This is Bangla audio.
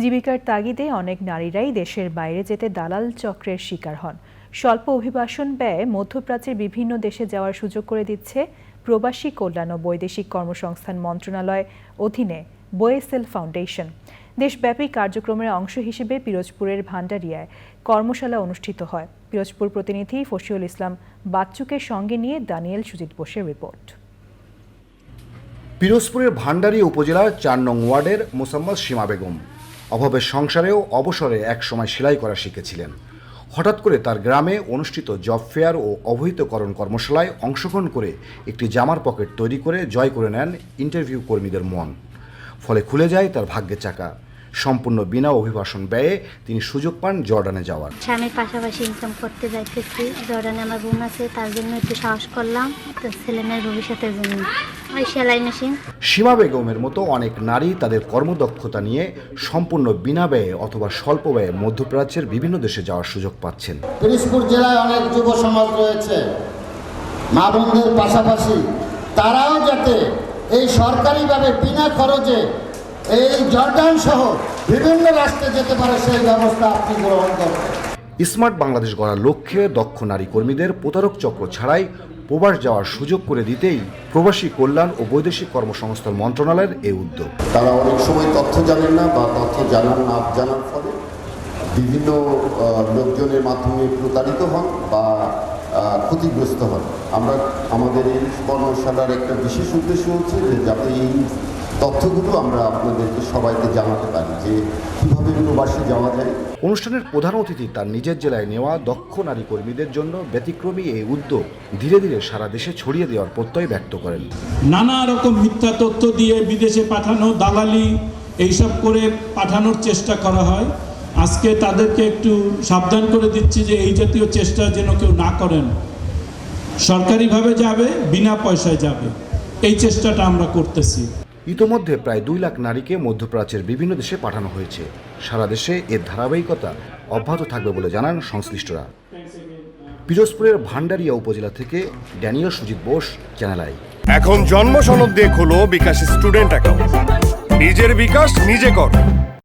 জীবিকার তাগিদে অনেক নারীরাই দেশের বাইরে যেতে দালাল চক্রের শিকার হন। স্বল্প অভিবাসন ব্যয়ে মধ্যপ্রাচ্যের বিভিন্ন দেশে যাওয়ার সুযোগ করে দিচ্ছে প্রবাসী কল্যাণ ও বৈদেশিক কর্মসংস্থান মন্ত্রণালয় অধীনে বোয়েসেল ফাউন্ডেশন। দেশব্যাপী কার্যক্রমের অংশ হিসেবে পিরোজপুরের ভান্ডারিয়ায় কর্মশালা অনুষ্ঠিত হয়। পিরোজপুর প্রতিনিধি ফসিউল ইসলাম বাচ্চুকে সঙ্গে নিয়ে দানিয়েল সুজিত বোসের রিপোর্ট। পিরোজপুরের ভান্ডারী উপজেলার চার নং ওয়ার্ডের মোসাম্মদ সীমা বেগম। অভাবের সংসারেও অবসরে এক সময় সেলাই করা শিখেছিলেন। হঠাৎ করে তার গ্রামে অনুষ্ঠিত জব ফেয়ার ও অবহিতকরণ কর্মশালায় অংশগ্রহণ করে একটি জামার পকেট তৈরি করে জয় করে নেন ইন্টারভিউ কর্মীদের মন। ফলে খুলে যায় তার ভাগ্যের চাকা। সম্পূর্ণ বিনা অভিবাসন ব্যয়ে তিনি সুযোগ পান জর্ডানে যাওয়ার। স্বামীর পাশাপাশি ইনকাম করতে যাইতেছি। জর্ডানে আমার বোন আছে তার জন্য একটু সাহস করলাম। তো ছেলে মেয়ের ভবিষ্যতের জন্য। সেলাই মেশিন সীমা বেগমের মতো অনেক নারী তাদের কর্মদক্ষতা নিয়ে সম্পূর্ণ বিনা ব্যয়ে অথবা স্বল্প ব্যয়ে মধ্যপ্রাচ্যের বিভিন্ন দেশে যাওয়ার সুযোগ পাচ্ছেন। পিরিজপুর জেলায় অনেক যুব সমাজ রয়েছে। মা বোনদের পাশাপাশি তারাও যাতে এই সরকারিভাবে বিনা খরচে এই জর্ডান সহ বিভিন্ন রাষ্ট্রে যেতে পারে সেই ব্যবস্থা আপনি গ্রহণ করবেন স্মার্ট বাংলাদেশ গড়ার লক্ষ্যে দক্ষ নারী কর্মীদের প্রতারক চক্র ছাড়াই প্রবাস যাওয়ার সুযোগ করে দিতেই প্রবাসী কল্যাণ ও বৈদেশিক কর্মসংস্থান মন্ত্রণালয়ের এই উদ্যোগ। তারা অনেক সময় তথ্য জানেন না বা তথ্য জানার না জানার ফলে বিভিন্ন লোকজনের মাধ্যমে প্রতারিত হন বা ক্ষতিগ্রস্ত হন। আমরা আমাদের এই কর্মশালার একটা বিশেষ উদ্দেশ্য হচ্ছে যে যাতে এই তথ্যগুলো আমরা আপনাদেরকে সবাইকে জানাতে পারি যে কীভাবে প্রবাসী যাওয়া যায়। অনুষ্ঠানের প্রধান অতিথি তার নিজের জেলায় নেওয়া দক্ষ নারী কর্মীদের জন্য ব্যতিক্রমী এই উদ্যোগ ধীরে ধীরে সারা দেশে ছড়িয়ে দেওয়ার প্রত্যয় ব্যক্ত করেন। নানা রকম মিথ্যা তথ্য দিয়ে বিদেশে পাঠানো দালালি এইসব করে পাঠানোর চেষ্টা করা হয়। আজকে তাদেরকে একটু সাবধান করে দিচ্ছি যে এই জাতীয় চেষ্টা যেন কেউ না করেন। সরকারিভাবে যাবে বিনা পয়সায় যাবে। এই চেষ্টাটা আমরা করতেছি। ইতোমধ্যে প্রায় দুই লাখ নারীকে মধ্যপ্রাচ্যের বিভিন্ন দেশে পাঠানো হয়েছে। সারা দেশে এর ধারাবাহিকতা অব্যাহত থাকবে বলে জানান সংশ্লিষ্টরা। পিরোজপুরের ভান্ডারিয়া উপজেলা থেকে Daniel Sujit Bose, channel I. এখন জন্ম সনদ দিয়ে খোলো বিকাশ স্টুডেন্ট অ্যাকাউন্ট। নিজের বিকাশ নিজে কর।